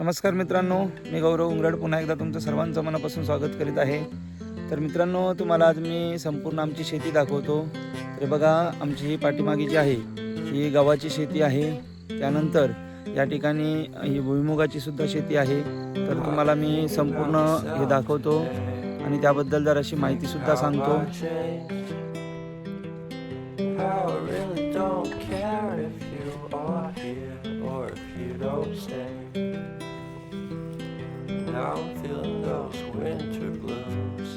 नमस्कार मित्रांनो मी गौरव उंगरड पुन्हा एकदा तुमचं सर्वांचं मनापासून स्वागत करीत आहे. तर मित्रांनो तुम्हाला आज मी संपूर्ण आमची शेती दाखवतो. तर बघा आमची ही पाठीमागे जी आहे ही गव्हाची शेती आहे. त्यानंतर या ठिकाणी ही भुईमुगाची सुद्धा शेती आहे. तर तुम्हाला मी संपूर्ण हे दाखवतो आणि त्याबद्दल जराशी माहितीसुद्धा सांगतो.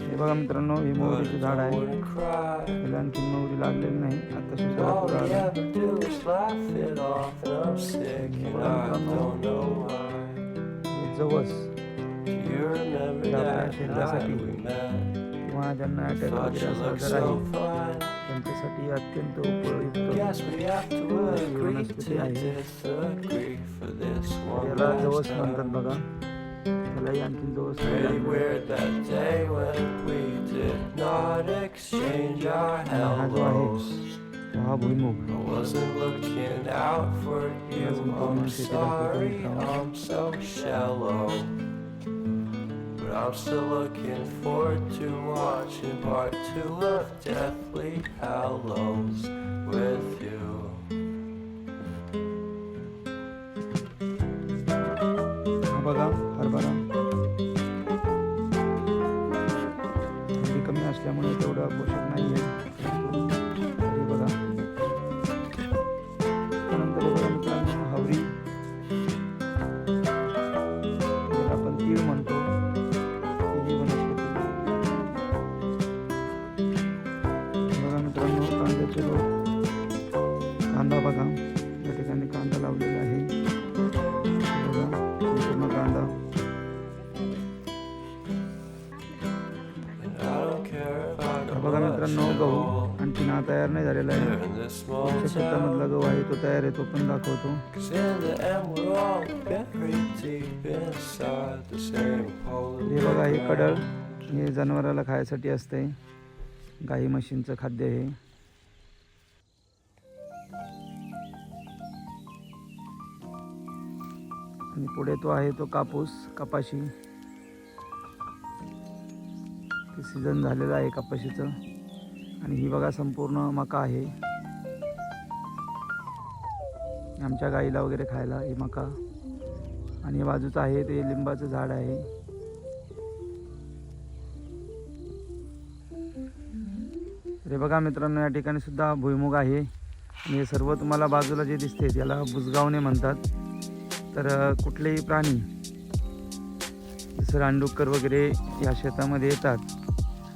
हे बघा मित्रांनो हे मोहरीचं झाड आहे. त्याला आणखी मोहरी लागलेली नाही आता सुद्धा. हे जवस met? किंवा ज्यांना अटॅक वगैरे आहे. त्यांच्यासाठी अत्यंत उपयुक्त वनस्पती आहे याला जवस म्हणतात. बघा Malayan Kindos. Pretty weird that day when we did not exchange our hellos. I wasn't looking out for you. I'm sorry, I'm so shallow. But I'm still looking forward to watching part two of Deathly Hallows. असल्यामुळे तेवढं पोषक नाही आहे हे बघा. त्यानंतर बघा मित्रांनो हवरी. आपण तीळ म्हणतो. ही वनस्पती. बघा मित्रांनो कांद्याचे रोप कांदा बघा. बघा मित्रांनो गहू आणि आणखीन तयार नाही झालेला आहे. शेतामधला गहू आहे तो तयार आहे तो पण दाखवतो. हे बघा हे कडळ हे जनावराला खायसाठी असते गाई म्हशींचं खाद्य हे आणि पुढे तो आहे तो कापूस कपाशी. ते सीझन झालेलं आहे कपाशीचं. आणि ही बघा संपूर्ण मका आहे. आमच्या गाईला वगैरे खायला हे मका. आणि बाजूचं आहे ते लिंबाचं झाड आहे. अरे बघा मित्रांनो या ठिकाणी सुद्धा भुईमुग आहे. आणि हे सर्व तुम्हाला बाजूला जे दिसते त्याला बुजगावणे म्हणतात. तर कुठलेही प्राणी जसं रानडुक्कर वगैरे या शेतामध्ये येतात.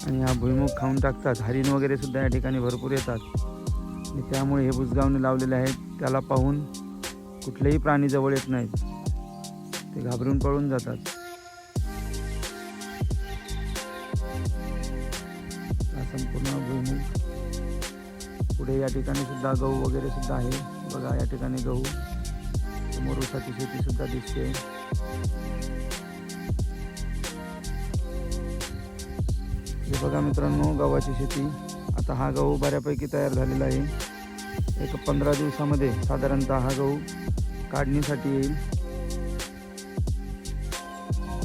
आणि हा भुईमुग खाऊन टाकतात. हरिण वगैरे सुद्धा या ठिकाणी भरपूर येतात. आणि त्यामुळे हे बुजगावने लावलेले आहेत. त्याला पाहून कुठलेही प्राणी जवळ येत नाहीत. ते घाबरून पळून जातात. संपूर्ण भुईमुग. पुढे या ठिकाणी सुद्धा गहू वगैरे सुद्धा आहे. बघा या ठिकाणी गहू. समोर ऊसाची शेती सुद्धा दिसते. हे बघा मित्रांनो गव्हाची शेती. आता हा गहू बऱ्यापैकी तयार झालेला आहे. एक पंधरा दिवसामध्ये साधारणतः हा गहू काढणीसाठी येईल.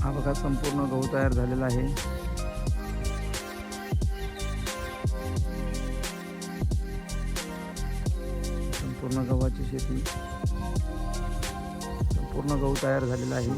हा बघा संपूर्ण गहू तयार झालेला आहे. संपूर्ण गव्हाची शेती. संपूर्ण गहू तयार झालेला आहे.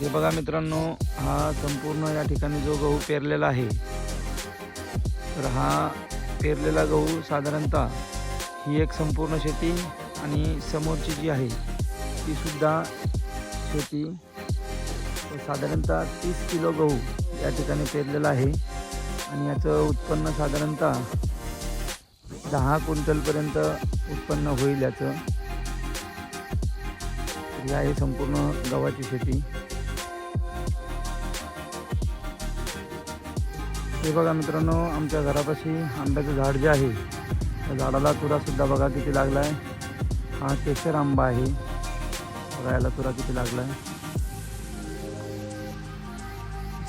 हे बघा मित्रांनो हा संपूर्ण या ठिकाणी जो गहू पेरलेला आहे तर हा पेरलेला गहू साधारणतः ही एक संपूर्ण शेती आणि समोरची जी आहे ती सुद्धा शेती. साधारणतः तीस किलो गहू या ठिकाणी पेरलेला आहे आणि याचं उत्पन्न साधारणतः दहा क्विंटलपर्यंत उत्पन्न होईल याचं. तर ही आहे संपूर्ण गव्हाची शेती. हे बघा मित्रांनो आमच्या घरापाशी आंब्याचं झाड जे आहे त्या झाडाला तुरासुद्धा बघा किती लागला आहे हा केशर आंबा आहे. बघा याला तुरा किती लागला आहे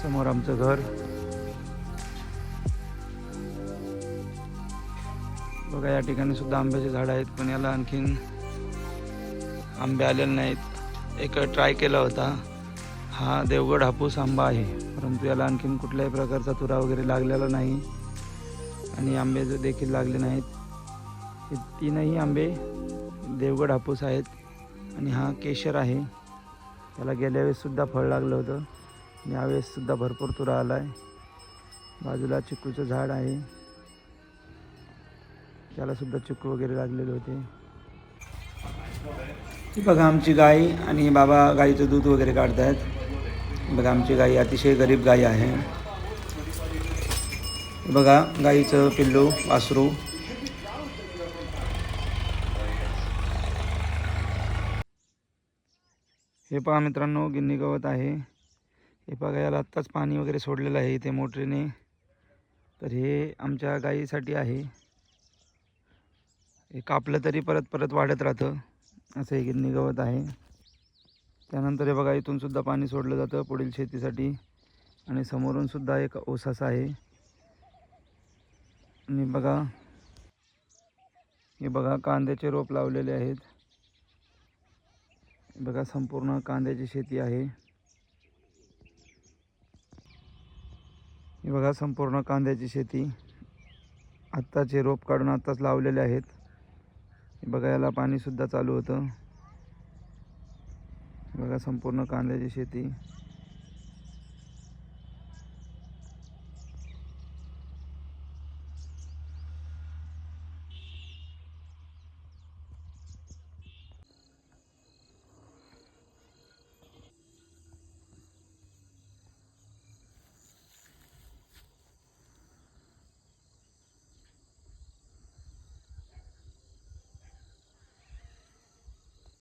समोर आमचं घर. बघा या ठिकाणी सुद्धा आंब्याचे झाडं आहेत पण याला आणखीन आंबे आलेले नाहीत. एक ट्राय केला होता. हा देवगड हापूस आंबा आहे. परंतु याला आणखीन कुठल्याही प्रकारचा तुरा वगैरे लागलेला नाही. आणि आंबे देखील लागले नाहीत हे तीनही आंबे देवगड हापूस आहेत. आणि हा केशर आहे. त्याला गेल्या वेळेससुद्धा फळ लागलं होतं. आणि यावेळेससुद्धा भरपूर तुरा आला आहे बाजूला चिक्कूचं झाड आहे. त्यालासुद्धा चिक्कू वगैरे लागलेले होते. ही बघा आमची गाय आणि बाबा गाईचं दूध वगैरे काढत आहेत बघा आमची गाई अतिशय गरीब गाई आहे. बघा गाईचं पिल्लू वासरू. हे पहा मित्रांनो गिन्नी गवत आहे. हे पहा याला आत्ताच पाणी वगैरे सोडलेलं आहे इथे मोटरीने. तर हे आमच्या गाईसाठी आहे. हे कापलं तरी परत परत वाढत राहतं. असं हे गिन्नी गवत आहे. त्यानंतर हे बघा इथून सुद्धा पाणी सोडलं जातं पुढील शेतीसाठी. आणि समोरून सुद्धा एक ओसासा आहे. आणि बघा हे बघा कांद्याचे रोप लावलेले आहेत. बघा संपूर्ण कांद्याची शेती आहे. हे बघा संपूर्ण कांद्याची शेती. आत्ताचे रोप काढून आत्ताच लावलेले आहेत. बघा याला पाणीसुद्धा चालू होतं. बघा संपूर्ण कांद्याची शेती